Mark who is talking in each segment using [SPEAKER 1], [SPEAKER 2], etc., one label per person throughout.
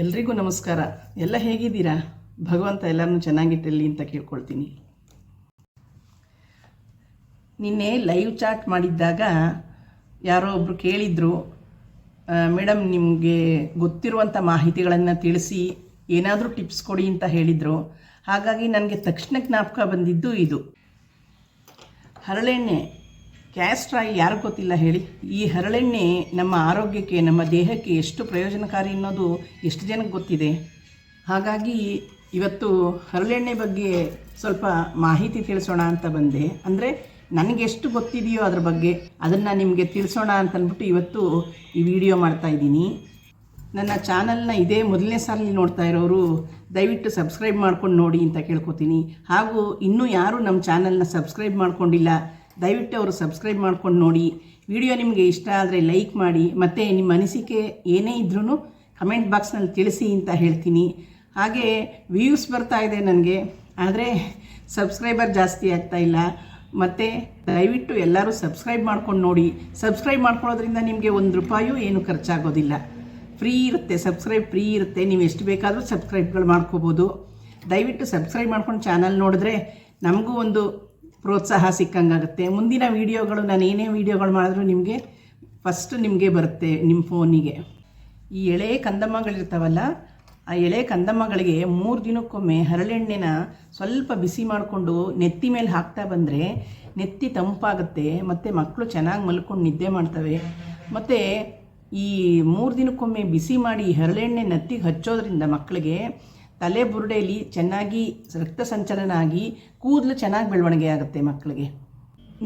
[SPEAKER 1] ಎಲ್ರಿಗೂ ನಮಸ್ಕಾರ. ಎಲ್ಲ ಹೇಗಿದ್ದೀರಾ? ಭಗವಂತ ಎಲ್ಲರನ್ನೂ ಚೆನ್ನಾಗಿಟ್ಟಲ್ಲಿ ಅಂತ ಕೇಳ್ಕೊಳ್ತೀನಿ. ನಿನ್ನೆ ಲೈವ್ ಚಾಟ್ ಮಾಡಿದ್ದಾಗ ಯಾರೋ ಒಬ್ಬರು ಕೇಳಿದರು ಮೇಡಮ್ ನಿಮಗೆ ಗೊತ್ತಿರುವಂಥ ಮಾಹಿತಿಗಳನ್ನು ತಿಳಿಸಿ, ಏನಾದರೂ ಟಿಪ್ಸ್ ಕೊಡಿ ಅಂತ ಹೇಳಿದರು. ಹಾಗಾಗಿ ನನಗೆ ತಕ್ಷಣ ಜ್ಞಾಪಕ ಬಂದಿದ್ದು ಇದು. ಹರಳೆಣ್ಣೆ ಕ್ಯಾಸ್ಟ್ರ್ ಆಯಿಲ್ ಯಾರು ಗೊತ್ತಿಲ್ಲ ಹೇಳಿ. ಈ ಹರಳೆಣ್ಣೆ ನಮ್ಮ ಆರೋಗ್ಯಕ್ಕೆ, ನಮ್ಮ ದೇಹಕ್ಕೆ ಎಷ್ಟು ಪ್ರಯೋಜನಕಾರಿ ಅನ್ನೋದು ಎಷ್ಟು ಜನಕ್ಕೆ ಗೊತ್ತಿದೆ? ಹಾಗಾಗಿ ಇವತ್ತು ಹರಳೆಣ್ಣೆ ಬಗ್ಗೆ ಸ್ವಲ್ಪ ಮಾಹಿತಿ ತಿಳಿಸೋಣ ಅಂತ ಬಂದೆ. ಅಂದರೆ ನನಗೆ ಎಷ್ಟು ಗೊತ್ತಿದೆಯೋ ಅದ್ರ ಬಗ್ಗೆ ಅದನ್ನು ನಿಮಗೆ ತಿಳಿಸೋಣ ಅಂತ ಅಂದ್ಬಿಟ್ಟು ಇವತ್ತು ಈ ವಿಡಿಯೋ ಮಾಡ್ತಾ ಇದ್ದೀನಿ. ನನ್ನ ಚಾನಲ್ನ ಇದೇ ಮೊದಲನೇ ಸಾಲಲ್ಲಿ ನೋಡ್ತಾ ಇರೋರು ದಯವಿಟ್ಟು ಸಬ್ಸ್ಕ್ರೈಬ್ ಮಾಡ್ಕೊಂಡು ನೋಡಿ ಅಂತ ಕೇಳ್ಕೊತೀನಿ. ಹಾಗೂ ಇನ್ನೂ ಯಾರು ನಮ್ಮ ಚಾನಲ್ನ ಸಬ್ಸ್ಕ್ರೈಬ್ ಮಾಡ್ಕೊಂಡಿಲ್ಲ ದಯವಿಟ್ಟು ಅವರು ಸಬ್ಸ್ಕ್ರೈಬ್ ಮಾಡ್ಕೊಂಡು ನೋಡಿ. ವಿಡಿಯೋ ನಿಮಗೆ ಇಷ್ಟ ಆದರೆ ಲೈಕ್ ಮಾಡಿ, ಮತ್ತು ನಿಮ್ಮ ಅನಿಸಿಕೆ ಏನೇ ಇದ್ರೂ ಕಮೆಂಟ್ ಬಾಕ್ಸ್ನಲ್ಲಿ ತಿಳಿಸಿ ಅಂತ ಹೇಳ್ತೀನಿ. ಹಾಗೆ ವ್ಯೂಸ್ ಬರ್ತಾ ಇದೆ ನನಗೆ, ಆದರೆ ಸಬ್ಸ್ಕ್ರೈಬರ್ ಜಾಸ್ತಿ ಆಗ್ತಾ ಇಲ್ಲ. ಮತ್ತು ದಯವಿಟ್ಟು ಎಲ್ಲರೂ ಸಬ್ಸ್ಕ್ರೈಬ್ ಮಾಡ್ಕೊಂಡು ನೋಡಿ. ಸಬ್ಸ್ಕ್ರೈಬ್ ಮಾಡ್ಕೊಳ್ಳೋದ್ರಿಂದ ನಿಮಗೆ ಒಂದು ರೂಪಾಯೂ ಏನು ಖರ್ಚಾಗೋದಿಲ್ಲ. ಫ್ರೀ ಇರುತ್ತೆ, ಸಬ್ಸ್ಕ್ರೈಬ್ ಫ್ರೀ ಇರುತ್ತೆ. ನೀವು ಎಷ್ಟು ಬೇಕಾದರೂ ಸಬ್ಸ್ಕ್ರೈಬ್ಗಳು ಮಾಡ್ಕೋಬೋದು. ದಯವಿಟ್ಟು ಸಬ್ಸ್ಕ್ರೈಬ್ ಮಾಡ್ಕೊಂಡು ಚಾನಲ್ ನೋಡಿದ್ರೆ ನಮಗೂ ಒಂದು ಪ್ರೋತ್ಸಾಹ ಸಿಕ್ಕಂಗಾಗುತ್ತೆ. ಮುಂದಿನ ವೀಡಿಯೋಗಳು, ನಾನು ಏನೇ ವೀಡಿಯೋಗಳು ಮಾಡಿದ್ರೂ ನಿಮಗೆ ಫಸ್ಟ್ ನಿಮಗೆ ಬರುತ್ತೆ ನಿಮ್ಮ ಫೋನಿಗೆ ಈ ಎಳೆ ಕಂದಮ್ಮಗಳಿರ್ತಾವಲ್ಲ, ಆ ಎಳೆ ಕಂದಮ್ಮಗಳಿಗೆ ಮೂರು ದಿನಕ್ಕೊಮ್ಮೆ ಹರಳೆಣ್ಣೆನ ಸ್ವಲ್ಪ ಬಿಸಿ ಮಾಡಿಕೊಂಡು ನೆತ್ತಿ ಮೇಲೆ ಹಾಕ್ತಾ ಬಂದರೆ ನೆತ್ತಿ ತಂಪಾಗುತ್ತೆ, ಮತ್ತು ಮಕ್ಕಳು ಚೆನ್ನಾಗಿ ಮಲ್ಕೊಂಡು ನಿದ್ದೆ ಮಾಡ್ತವೆ. ಮತ್ತು ಈ ಮೂರು ದಿನಕ್ಕೊಮ್ಮೆ ಬಿಸಿ ಮಾಡಿ ಹರಳೆಣ್ಣೆ ನೆತ್ತಿಗೆ ಹಚ್ಚೋದ್ರಿಂದ ಮಕ್ಕಳಿಗೆ ತಲೆ ಬುರುಡೆಯಲ್ಲಿ ಚೆನ್ನಾಗಿ ರಕ್ತ ಸಂಚಲನ ಆಗಿ ಕೂದಲು ಚೆನ್ನಾಗಿ ಬೆಳವಣಿಗೆ ಆಗುತ್ತೆ ಮಕ್ಕಳಿಗೆ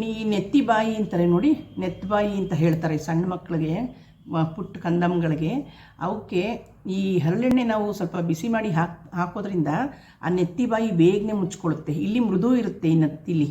[SPEAKER 1] ನೀ ನೆತ್ತಿ ಬಾಯಿ ಅಂತಾರೆ ನೋಡಿ, ನೆತ್ತಿ ಬಾಯಿ ಅಂತ ಹೇಳ್ತಾರೆ ಸಣ್ಣ ಮಕ್ಕಳಿಗೆ ಪುಟ್ಟ ಕಂದಮ್ಗಳಿಗೆ. ಅವಕ್ಕೆ ಈ ಹರಳೆಣ್ಣೆ ನಾವು ಸ್ವಲ್ಪ ಬಿಸಿ ಮಾಡಿ ಹಾಕ್, ಹಾಕೋದ್ರಿಂದ ಆ ನೆತ್ತಿ ಬಾಯಿ ಬೇಗನೆ ಮುಚ್ಕೊಳ್ಳುತ್ತೆ. ಇಲ್ಲಿ ಮೃದು ಇರುತ್ತೆ ಈ ನೆತ್ತಿಲಿ.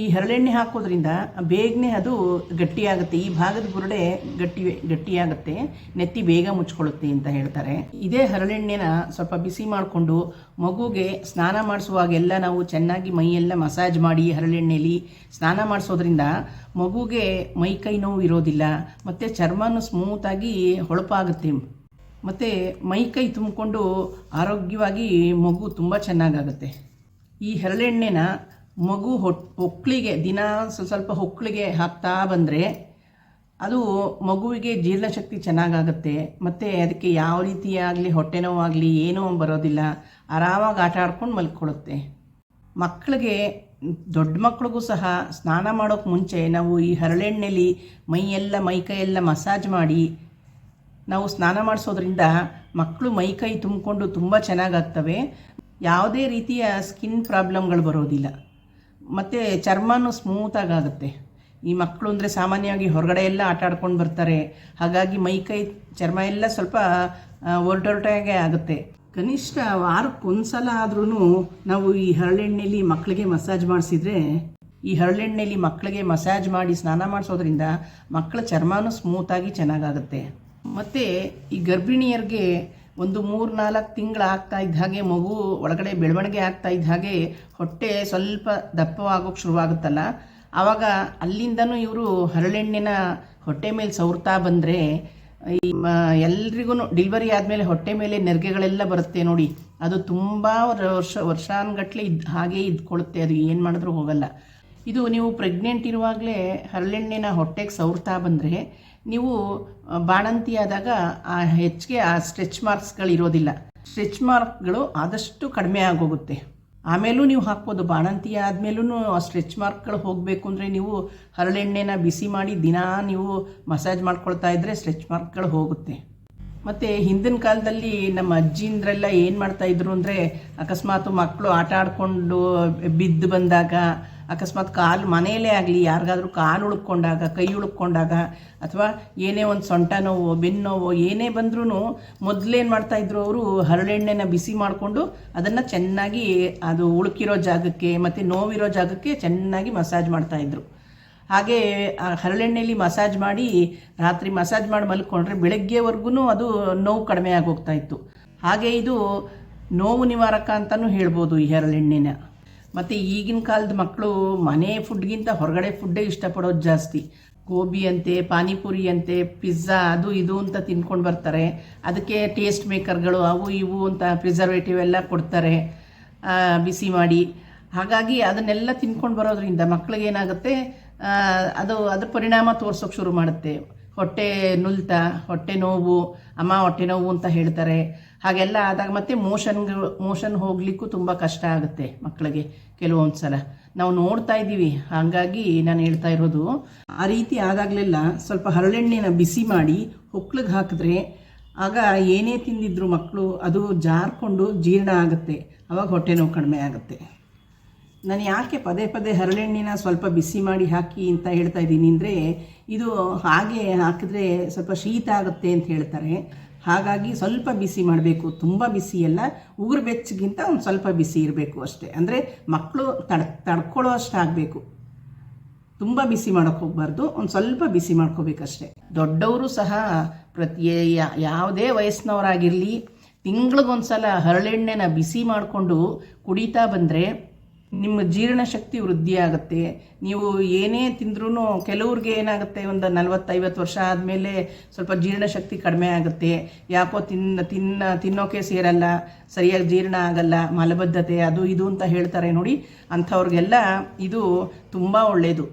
[SPEAKER 1] ಈ ಹರಳೆಣ್ಣೆ ಹಾಕೋದ್ರಿಂದ ಬೇಗನೆ ಅದು ಗಟ್ಟಿಯಾಗುತ್ತೆ. ಈ ಭಾಗದ ಬುರುಡೆ ಗಟ್ಟಿ, ಗಟ್ಟಿಯಾಗುತ್ತೆ. ನೆತ್ತಿ ಬೇಗ ಮುಚ್ಕೊಳ್ಳುತ್ತೆ ಅಂತ ಹೇಳ್ತಾರೆ. ಇದೇ ಹರಳೆಣ್ಣೆನ ಸ್ವಲ್ಪ ಬಿಸಿ ಮಾಡಿಕೊಂಡು ಮಗುಗೆ ಸ್ನಾನ ಮಾಡಿಸುವಾಗೆಲ್ಲ ನಾವು ಚೆನ್ನಾಗಿ ಮೈಯೆಲ್ಲ ಮಸಾಜ್ ಮಾಡಿ ಹರಳೆಣ್ಣೆಲಿ ಸ್ನಾನ ಮಾಡಿಸೋದ್ರಿಂದ ಮಗುಗೆ ಮೈ ಕೈ ನೋವು ಇರೋದಿಲ್ಲ, ಮತ್ತು ಚರ್ಮನೂ ಸ್ಮೂತಾಗಿ ಹೊಳಪಾಗುತ್ತೆ. ಮತ್ತು ಮೈ ಕೈ ತುಂಬಿಕೊಂಡು ಆರೋಗ್ಯವಾಗಿ ಮಗು ತುಂಬ ಚೆನ್ನಾಗಾಗುತ್ತೆ. ಈ ಹರಳೆಣ್ಣೆನ ಮಗು ಹೊಕ್ಕಳಿಗೆ ದಿನ ಸ್ವಲ್ಪ ಸ್ವಲ್ಪ ಹೊಕ್ಕಳಿಗೆ ಹಾಕ್ತಾ ಬಂದರೆ ಅದು ಮಗುವಿಗೆ ಜೀರ್ಣಶಕ್ತಿ ಚೆನ್ನಾಗಾಗುತ್ತೆ. ಮತ್ತು ಅದಕ್ಕೆ ಯಾವ ರೀತಿಯಾಗಲಿ, ಹೊಟ್ಟೆ ನೋವಾಗಲಿ, ಏನೂ ಬರೋದಿಲ್ಲ. ಆರಾಮಾಗಿ ಆಟ ಆಡ್ಕೊಂಡು ಮಲ್ಕೊಳ್ಳುತ್ತೆ ಮಕ್ಕಳಿಗೆ ದೊಡ್ಡ ಮಕ್ಕಳಿಗೂ ಸಹ ಸ್ನಾನ ಮಾಡೋಕ್ಕೆ ಮುಂಚೆ ನಾವು ಈ ಹರಳೆಣ್ಣೆಲಿ ಮೈಯೆಲ್ಲ ಮೈಕೈಯೆಲ್ಲ ಮಸಾಜ್ ಮಾಡಿ ನಾವು ಸ್ನಾನ ಮಾಡಿಸೋದ್ರಿಂದ ಮಕ್ಕಳು ಮೈಕೈ ತುಂಬಿಕೊಂಡು ತುಂಬ ಚೆನ್ನಾಗಾಗ್ತವೆ ಯಾವುದೇ ರೀತಿಯ ಸ್ಕಿನ್ ಪ್ರಾಬ್ಲಮ್ಗಳು ಬರೋದಿಲ್ಲ. ಮತ್ತು ಚರ್ಮನೂ ಸ್ಮೂತಾಗುತ್ತೆ ಈ ಮಕ್ಕಳು ಅಂದರೆ ಸಾಮಾನ್ಯವಾಗಿ ಹೊರಗಡೆ ಎಲ್ಲ ಆಟ ಆಡ್ಕೊಂಡು ಬರ್ತಾರೆ. ಹಾಗಾಗಿ ಮೈ ಕೈ ಚರ್ಮ ಎಲ್ಲ ಸ್ವಲ್ಪ ಒರಟೊರಟಾಗೆ ಆಗುತ್ತೆ. ಕನಿಷ್ಠ ವಾರಕ್ಕೊಂದ್ಸಲ ಆದ್ರೂ ನಾವು ಈ ಹರಳೆಣ್ಣೆಲಿ ಮಕ್ಕಳಿಗೆ ಮಸಾಜ್ ಮಾಡಿಸಿದ್ರೆ, ಈ ಹರಳೆಣ್ಣೆಲಿ ಮಕ್ಕಳಿಗೆ ಮಸಾಜ್ ಮಾಡಿ ಸ್ನಾನ ಮಾಡಿಸೋದ್ರಿಂದ ಮಕ್ಕಳ ಚರ್ಮನೂ ಸ್ಮೂತಾಗಿ ಚೆನ್ನಾಗಾಗುತ್ತೆ. ಮತ್ತು ಈ ಗರ್ಭಿಣಿಯರಿಗೆ ಒಂದು ಮೂರು ನಾಲ್ಕು ತಿಂಗಳು ಆಗ್ತಾ ಇದ್ದ ಹಾಗೆ ಮಗು ಒಳಗಡೆ ಬೆಳವಣಿಗೆ ಆಗ್ತಾ ಇದ್ದ ಹಾಗೆ ಹೊಟ್ಟೆ ಸ್ವಲ್ಪ ದಪ್ಪವಾಗೋಕ್ಕೆ ಶುರುವಾಗುತ್ತಲ್ಲ. ಆವಾಗ ಅಲ್ಲಿಂದನೂ ಇವರು ಹರಳೆಣ್ಣೆನ ಹೊಟ್ಟೆ ಮೇಲೆ ಸವರ್ತಾ ಬಂದರೆ ಈ ಎಲ್ರಿಗೂ ಡಿಲಿವರಿ ಆದಮೇಲೆ ಹೊಟ್ಟೆ ಮೇಲೆ ನೆರಿಗೆಗಳೆಲ್ಲ ಬರುತ್ತೆ ನೋಡಿ. ಅದು ತುಂಬ ವರ್ಷ ವರ್ಷಾನುಗಟ್ಲೆ ಇದ್ದು ಹಾಗೆ ಇದ್ಕೊಳ್ಳುತ್ತೆ ಅದು ಏನು ಮಾಡಿದ್ರೂ ಹೋಗಲ್ಲ. ಇದು ನೀವು ಪ್ರೆಗ್ನೆಂಟ್ ಇರುವಾಗಲೇ ಹರಳೆಣ್ಣೆನ ಹೊಟ್ಟೆಗೆ ಸವರ್ತಾ ಬಂದರೆ ನೀವು ಬಾಣಂತಿ ಆದಾಗ ಆ ಹೆಚ್ಚಿಗೆ ಆ ಸ್ಟ್ರೆಚ್ ಮಾರ್ಕ್ಸ್ಗಳು ಇರೋದಿಲ್ಲ ಸ್ಟ್ರೆಚ್ ಮಾರ್ಕ್ಗಳು ಆದಷ್ಟು ಕಡಿಮೆ ಆಗೋಗುತ್ತೆ. ಆಮೇಲೂ ನೀವು ಹಾಕ್ಬೋದು. ಬಾಣಂತಿ ಆದಮೇಲೂ ಆ ಸ್ಟ್ರೆಚ್ ಮಾರ್ಕ್ಗಳು ಹೋಗಬೇಕು ಅಂದರೆ ನೀವು ಹರಳೆಣ್ಣೆನ ಬಿಸಿ ಮಾಡಿ ದಿನಾ ನೀವು ಮಸಾಜ್ ಮಾಡ್ಕೊಳ್ತಾ ಇದ್ದರೆ ಸ್ಟ್ರೆಚ್ ಮಾರ್ಕ್ಗಳು ಹೋಗುತ್ತೆ. ಮತ್ತು ಹಿಂದಿನ ಕಾಲದಲ್ಲಿ ನಮ್ಮ ಅಜ್ಜಿಂದ್ರೆಲ್ಲ ಏನು ಮಾಡ್ತಾಯಿದ್ರು ಅಂದರೆ ಅಕಸ್ಮಾತ್ ಮಕ್ಕಳು ಆಟ ಆಡಿಕೊಂಡು ಬಿದ್ದು ಬಂದಾಗ ಅಕಸ್ಮಾತ್ ಕಾಲು ಮನೆಯಲ್ಲೇ ಆಗಲಿ, ಯಾರಿಗಾದ್ರೂ ಕಾಲು ಉಳ್ಕೊಂಡಾಗ, ಕೈ ಉಳ್ಕೊಂಡಾಗ, ಅಥವಾ ಏನೇ ಒಂದು ಸೊಂಟ ನೋವು, ಬೆನ್ನು ನೋವು, ಏನೇ ಬಂದ್ರೂ ಮೊದಲೇನು ಮಾಡ್ತಾಯಿದ್ರು ಅವರು ಹರಳೆಣ್ಣೆನ ಬಿಸಿ ಮಾಡಿಕೊಂಡು ಅದನ್ನು ಚೆನ್ನಾಗಿ ಅದು ಉಳುಕಿರೋ ಜಾಗಕ್ಕೆ ಮತ್ತು ನೋವಿರೋ ಜಾಗಕ್ಕೆ ಚೆನ್ನಾಗಿ ಮಸಾಜ್ ಮಾಡ್ತಾಯಿದ್ರು ಹಾಗೆ ಆ ಹರಳೆಣ್ಣೆಯಲ್ಲಿ ಮಸಾಜ್ ಮಾಡಿ, ರಾತ್ರಿ ಮಸಾಜ್ ಮಾಡಿ ಮಲ್ಕೊಂಡ್ರೆ ಬೆಳಗ್ಗೆವರೆಗೂ ಅದು ನೋವು ಕಡಿಮೆ ಆಗೋಗ್ತಾ ಇತ್ತು. ಹಾಗೆ ಇದು ನೋವು ನಿವಾರಕ ಅಂತಲೂ ಹೇಳ್ಬೋದು ಈ ಹರಳೆಣ್ಣೆನ. ಮತ್ತು ಈಗಿನ ಕಾಲದ ಮಕ್ಕಳು ಮನೆ ಫುಡ್ಗಿಂತ ಹೊರಗಡೆ ಫುಡ್ಡೇ ಇಷ್ಟಪಡೋದು ಜಾಸ್ತಿ. ಗೋಬಿ ಅಂತೆ ಪಾನಿಪುರಿ ಅಂತೆ ಪಿಜ್ಜಾ ಅದು ಇದು ಅಂತ ತಿನ್ಕೊಂಡು ಬರ್ತಾರೆ. ಅದಕ್ಕೆ ಟೇಸ್ಟ್ ಮೇಕರ್ಗಳು ಅವು ಇವು ಅಂತ ಪ್ರಿಸರ್ವೇಟಿವ್ ಎಲ್ಲ ಕೊಡ್ತಾರೆ ಬಿಸಿ ಮಾಡಿ. ಹಾಗಾಗಿ ಅದನ್ನೆಲ್ಲ ತಿನ್ಕೊಂಡು ಬರೋದ್ರಿಂದ ಆ, ಅದು ಅದ್ರ ಪರಿಣಾಮ ತೋರ್ಸೋಕೆ ಶುರು ಮಾಡುತ್ತೆ. ಹೊಟ್ಟೆ ನುಲ್ತ, ಹೊಟ್ಟೆ ನೋವು, ಅಮ್ಮ ಹೊಟ್ಟೆ ನೋವು ಅಂತ ಹೇಳ್ತಾರೆ. ಹಾಗೆಲ್ಲ ಆದಾಗ ಮತ್ತೆ ಮೋಷನ್ಗಳು ಮೋಷನ್ ಹೋಗ್ಲಿಕ್ಕೂ ತುಂಬ ಕಷ್ಟ ಆಗುತ್ತೆ ಮಕ್ಕಳಿಗೆ ಕೆಲವೊಂದು ಸಲ ನಾವು ನೋಡ್ತಾ ಇದ್ದೀವಿ. ಹಾಗಾಗಿ ನಾನು ಹೇಳ್ತಾ ಇರೋದು, ಆ ರೀತಿ ಆದಾಗಲೆಲ್ಲ ಸ್ವಲ್ಪ ಹರಳೆಣ್ಣೆನ ಬಿಸಿ ಮಾಡಿ ಹೊಕ್ಳಿಗೆ ಹಾಕಿದ್ರೆ ಆಗ ಏನೇ ತಿಂದಿದ್ರು ಮಕ್ಕಳು ಅದು ಜಾರ್ಕೊಂಡು ಜೀರ್ಣ ಆಗುತ್ತೆ. ಅವಾಗ ಹೊಟ್ಟೆ ನೋವು ಕಡಿಮೆ ಆಗುತ್ತೆ. ನಾನು ಯಾಕೆ ಪದೇ ಪದೇ ಹರಳೆಣ್ಣಿನ ಸ್ವಲ್ಪ ಬಿಸಿ ಮಾಡಿ ಹಾಕಿ ಅಂತ ಹೇಳ್ತಾ ಇದ್ದೀನಿ ಅಂದರೆ ಇದು ಹಾಗೆ ಹಾಕಿದ್ರೆ ಸ್ವಲ್ಪ ಶೀತ ಆಗುತ್ತೆ ಅಂತ ಹೇಳ್ತಾರೆ. ಹಾಗಾಗಿ ಸ್ವಲ್ಪ ಬಿಸಿ ಮಾಡಬೇಕು, ತುಂಬ ಬಿಸಿ ಎಲ್ಲ ಉಗುರು ಬೆಚ್ಚಗಿಂತ ಒಂದು ಸ್ವಲ್ಪ ಬಿಸಿ ಇರಬೇಕು ಅಷ್ಟೇ. ಅಂದರೆ ಮಕ್ಕಳು ತಡ್, ತಡ್ಕೊಳ್ಳೋ ಅಷ್ಟು ಆಗಬೇಕು. ತುಂಬ ಬಿಸಿ ಮಾಡೋಕ್ಕೆ ಹೋಗಬಾರ್ದು, ಒಂದು ಸ್ವಲ್ಪ ಬಿಸಿ ಮಾಡ್ಕೋಬೇಕಷ್ಟೆ ದೊಡ್ಡವರು ಸಹ ಪ್ರತಿ ಯಾವುದೇ ವಯಸ್ಸಿನವರಾಗಿರಲಿ ತಿಂಗಳಿಗೊಂದು ಸಲ ಹರಳೆಣ್ಣೆನ ಬಿಸಿ ಮಾಡಿಕೊಂಡು ಕುಡಿತಾ ಬಂದರೆ ನಿಮ್ಮ ಜೀರ್ಣಶಕ್ತಿ ವೃದ್ಧಿ ಆಗುತ್ತೆ. ನೀವು ಏನೇ ತಿಂದ್ರೂ ಕೆಲವ್ರಿಗೆ ಏನಾಗುತ್ತೆ? ಒಂದು ನಲ್ವತ್ತೈವತ್ತು ವರ್ಷ ಆದಮೇಲೆ ಸ್ವಲ್ಪ ಜೀರ್ಣಶಕ್ತಿ ಕಡಿಮೆ ಆಗುತ್ತೆ. ಯಾಕೋ ತಿನ್ನ ತಿನ್ನ ತಿನ್ನೋಕೆ ಸೇರಲ್ಲ, ಸರಿಯಾಗಿ ಜೀರ್ಣ ಆಗಲ್ಲ, ಮಲಬದ್ಧತೆ, ಅದು ಇದು ಅಂತ ಹೇಳ್ತಾರೆ ನೋಡಿ. ಅಂಥವ್ರಿಗೆಲ್ಲ ಇದು ತುಂಬ ಒಳ್ಳೆಯದು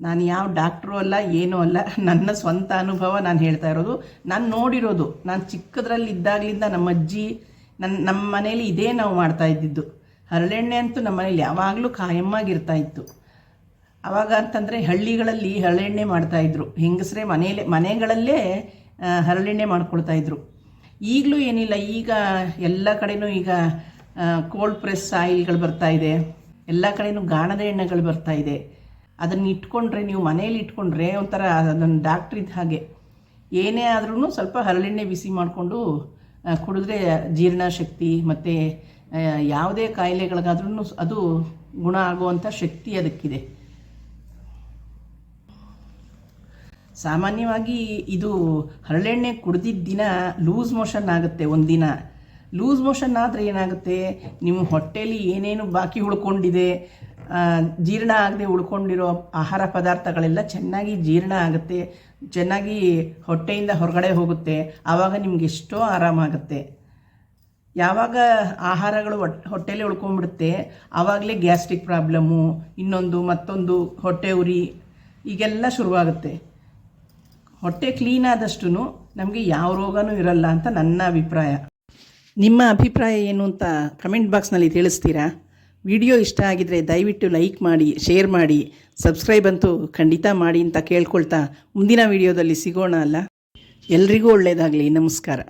[SPEAKER 1] ನಾನು ಯಾವ ಡಾಕ್ಟ್ರು ಅಲ್ಲ, ಏನೂ ಅಲ್ಲ. ನನ್ನ ಸ್ವಂತ ಅನುಭವ ನಾನು ಹೇಳ್ತಾ ಇರೋದು. ನಾನು ನೋಡಿರೋದು. ನಾನು ಚಿಕ್ಕದ್ರಲ್ಲಿ ಇದ್ದಾಗಲಿಂದ ನಮ್ಮ ಅಜ್ಜಿ ನನ್ನ ನಮ್ಮ ಮನೇಲಿ ಇದೇ ನಾವು ಮಾಡ್ತಾ ಇದ್ದಿದ್ದು. ಹರಳೆಣ್ಣೆ ಅಂತೂ ನಮ್ಮನೇಲಿ ಯಾವಾಗಲೂ ಖಾಯಮ್ಮಾಗಿರ್ತಾ ಇತ್ತು ಅವಾಗ ಅಂತಂದರೆ ಹಳ್ಳಿಗಳಲ್ಲಿ ಹರಳೆಣ್ಣೆ ಮಾಡ್ತಾಯಿದ್ರು ಹೆಂಗಸರೇ ಮನೆಯಲ್ಲೇ ಮನೆಗಳಲ್ಲೇ ಹರಳೆಣ್ಣೆ ಮಾಡ್ಕೊಳ್ತಾ ಇದ್ರು. ಈಗಲೂ ಏನಿಲ್ಲ, ಈಗ ಎಲ್ಲ ಕಡೆನೂ ಈಗ ಕೋಲ್ಡ್ ಪ್ರೆಸ್ ಆಯಿಲ್ಗಳು ಬರ್ತಾ ಇದೆ. ಎಲ್ಲ ಕಡೆನೂ ಗಾಣದ ಎಣ್ಣೆಗಳು ಬರ್ತಾ ಇದೆ. ಅದನ್ನು ಇಟ್ಕೊಂಡ್ರೆ, ನೀವು ಮನೇಲಿ ಇಟ್ಕೊಂಡ್ರೆ ಒಂಥರ ಅದನ್ನು ಡಾಕ್ಟ್ರ್ ಇದ್ದ ಹಾಗೆ. ಏನೇ ಆದ್ರೂ ಸ್ವಲ್ಪ ಹರಳೆಣ್ಣೆ ಬಿಸಿ ಮಾಡಿಕೊಂಡು ಕುಡಿದ್ರೆ ಜೀರ್ಣಶಕ್ತಿ, ಮತ್ತು ಯಾವುದೇ ಕಾಯಿಲೆಗಳಿಗಾದ್ರೂ ಅದು ಗುಣ ಆಗುವಂಥ ಶಕ್ತಿ ಅದಕ್ಕಿದೆ. ಸಾಮಾನ್ಯವಾಗಿ ಇದು ಹರಳೆಣ್ಣೆ ಕುಡ್ದಿದ್ದ ದಿನ ಲೂಸ್ ಮೋಷನ್ ಆಗುತ್ತೆ ಒಂದಿನ ಲೂಸ್ ಮೋಷನ್ ಆದರೆ ಏನಾಗುತ್ತೆ? ನಿಮ್ಮ ಹೊಟ್ಟೆಯಲ್ಲಿ ಏನೇನು ಬಾಕಿ ಉಳ್ಕೊಂಡಿದೆ ಜೀರ್ಣ ಆಗದೆ ಉಳ್ಕೊಂಡಿರೋ ಆಹಾರ ಪದಾರ್ಥಗಳೆಲ್ಲ ಚೆನ್ನಾಗಿ ಜೀರ್ಣ ಆಗುತ್ತೆ, ಚೆನ್ನಾಗಿ ಹೊಟ್ಟೆಯಿಂದ ಹೊರಗಡೆ ಹೋಗುತ್ತೆ, ಆವಾಗ ನಿಮ್ಗೆ ಎಷ್ಟೋ ಆರಾಮಾಗುತ್ತೆ. ಯಾವಾಗ ಆಹಾರಗಳು ಹೊಟ್- ಹೊಟ್ಟೆಲಿ ಉಳ್ಕೊಂಡ್ಬಿಡುತ್ತೆ ಆವಾಗಲೇ ಗ್ಯಾಸ್ಟ್ರಿಕ್ ಪ್ರಾಬ್ಲಮ್ಮು ಇನ್ನೊಂದು ಮತ್ತೊಂದು ಹೊಟ್ಟೆ ಉರಿ, ಈಗೆಲ್ಲ ಶುರುವಾಗುತ್ತೆ. ಹೊಟ್ಟೆ ಕ್ಲೀನ್ ಆದಷ್ಟು ನಮಗೆ ಯಾವ ರೋಗನೂ ಇರಲ್ಲ ಅಂತ ನನ್ನ ಅಭಿಪ್ರಾಯ. ನಿಮ್ಮ ಅಭಿಪ್ರಾಯ ಏನು ಅಂತ ಕಮೆಂಟ್ ಬಾಕ್ಸ್ನಲ್ಲಿ ತಿಳಿಸ್ತೀರಾ? ವಿಡಿಯೋ ಇಷ್ಟ ಆಗಿದರೆ ದಯವಿಟ್ಟು ಲೈಕ್ ಮಾಡಿ, ಶೇರ್ ಮಾಡಿ, ಸಬ್ಸ್ಕ್ರೈಬ್ ಅಂತೂ ಖಂಡಿತ ಮಾಡಿ ಅಂತ ಕೇಳ್ಕೊಳ್ತಾ ಮುಂದಿನ ವಿಡಿಯೋದಲ್ಲಿ ಸಿಗೋಣ ಅಲ್ಲ? ಎಲ್ರಿಗೂ ಒಳ್ಳೆಯದಾಗಲಿ ನಮಸ್ಕಾರ.